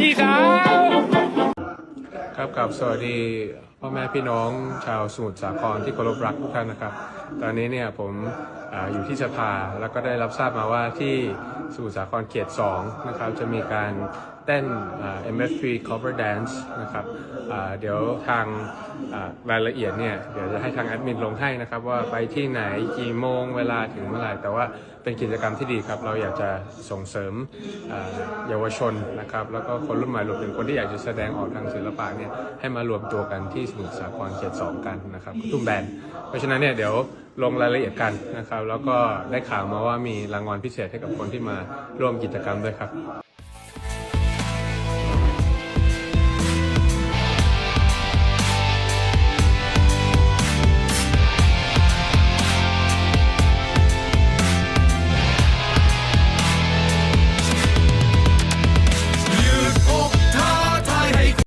พี่สาวครับกับสวัสดี พ่อแม่พี่น้องชาวสมุทรสาครที่เคารพรักทุกท่านนะครับ ตอนนี้เนี่ยผมออยู่ที่สภาแล้วก็ได้รับทราบมาว่าที่สมุทรสาครเขต2นะครับจะมีการเต้นอ่า MF3 cover dance นะครับเดี๋ยวทางรายละเอียดเนี่ยเดี๋ยวจะให้ทางแอดมินลงให้นะครับว่าไปที่ไหนกี่โมงเวลาถึงเมื่อไหร่แต่ว่าเป็นกิจกรรมที่ดีครับ เราอยากจะส่งเสริมเยาวชนนะครับ แล้วก็คนรุ่นใหม่รวมถึงคนที่อยากจะแสดงออกทางศิลปะเนี่ยให้มารวมตัวกันที่สมุทรสาครเขตสองกันนะครับทุ่มแบนเพราะฉะนั้นเนี่ยเดี๋ยวลงรายละเอียดกันนะครับ แล้วก็ได้ข่าวมาว่ามีรางวัลพิเศษให้กับคนที่มาร่วมกิจกรรมด้วยครับ